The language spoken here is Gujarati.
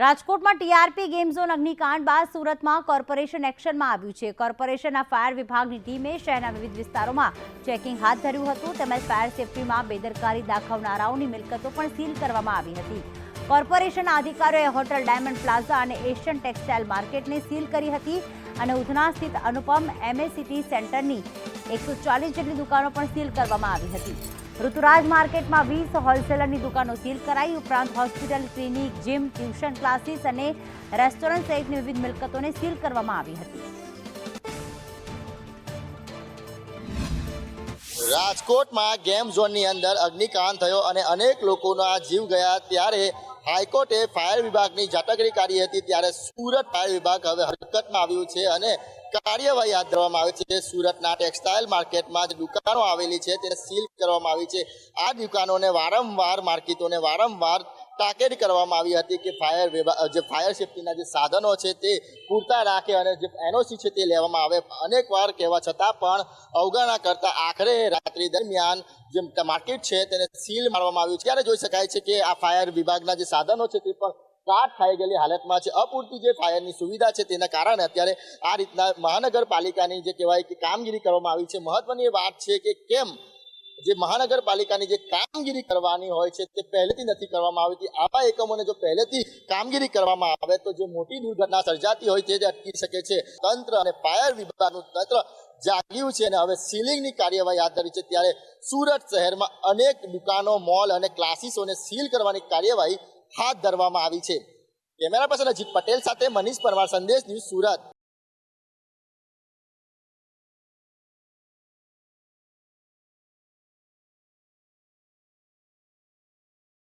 રાજકોટમાં ટીઆરપી ગેમ ઝોન અગ્નિકાંડ બાદ સુરતમાં કોર્પોરેશન એક્શનમાં આવ્યું છે. કોર્પોરેશનના ફાયર વિભાગની ટીમે શહેરના વિવિધ વિસ્તારોમાં ચેકિંગ હાથ ધર્યું હતું તેમજ ફાયર સેફટીમાં બેદરકારી દાખવનારાઓની મિલકતો પણ સીલ કરવામાં આવી હતી. કોર્પોરેશનના અધિકારીઓએ હોટલ ડાયમંડ પ્લાઝા અને એશિયન ટેક્સટાઇલ માર્કેટને સીલ કરી હતી અને ઉધના સ્થિત અનુપમ એમએસીટી સેન્ટરની એકસો ચાલીસ જેટલી દુકાનો પણ સીલ કરવામાં આવી હતી. ઋતુરાજ માર્કેટમાં વીસ હોલસેલરની દુકાનો સીલ કરાઈ. ઉપરાંત hospital, clinic, gym, tuition classes અને રેસ્ટોરન્ટ સહિતની વિવિધ મિલકતોને સીલ કરવામાં આવી હતી. રાજકોટમાં ગેમ ઝોનની અંદર અગ્નિકાંડ થયો અને અનેક લોકોના જીવ ગયા ત્યારે હાઈકોર્ટે ફાયર વિભાગની ઝાટકડી કાઢી હતી ત્યારે સુરત ફાયર વિભાગ હવે હરકતમાં આવ્યું છે અને કાર્યવાહી હાથ ધરવામાં આવી છે. સુરતના ટેક્સટાઇલ માર્કેટમાં જે દુકાનો આવેલી છે. તેને સીલ કરવામાં આવી છે. આ દુકાનોને વારંવાર માર્કેટોને વારંવાર તાકેદ કરવામાં આવી હતી કે ફાયર જે ફાયર સેફટીના જે સાધનો છે તે પૂરતા રાખે અને જે એનઓસી છે તે લેવામાં આવે. અનેકવાર કહેવા છતાં પણ અવગણના કરતા આખરે રાત્રિ દરમિયાન જે માર્કેટ છે તેને સીલ મારવામાં આવ્યું છે. ત્યારે જોઈ શકાય છે કે આ ફાયર વિભાગના જે સાધનો છે તે પણ કાટ ખાઈ ગયેલી હાલતમાં છે. અપૂરતી જે ફાયરની સુવિધા છે તેના કારણે અત્યારે આ રીતના મહાનગરપાલિકાની જે કહેવાય કે કામગીરી કરવામાં આવી છે. મહત્વની વાત છે કે કેમ જે મહાનગરપાલિકાની જે કામગીરી કરવાની હોય છે તે પહેલેથી નથી કરવામાં આવતી આવા એકમોને જો પહેલેથી કામગીરી કરવામાં આવે તો જે મોટી દુર્ઘટના સર્જાતી હોય તે જ અટકી શકે છે. તંત્ર અને ફાયર વિભાગનું તંત્ર જાગ્યું છે અને હવે સીલિંગની કાર્યવાહી હાથ ધરી છે. ત્યારે સુરત શહેરમાં અનેક દુકાનો, મોલ અને ક્લાસીસોને સીલ કરવાની કાર્યવાહી હાથ ધરવામાં આવી છે. કેમેરા પર્સન અજીત પટેલ સાથે મનીષ પરમાર સંદેશ ન્યૂઝ સુરત.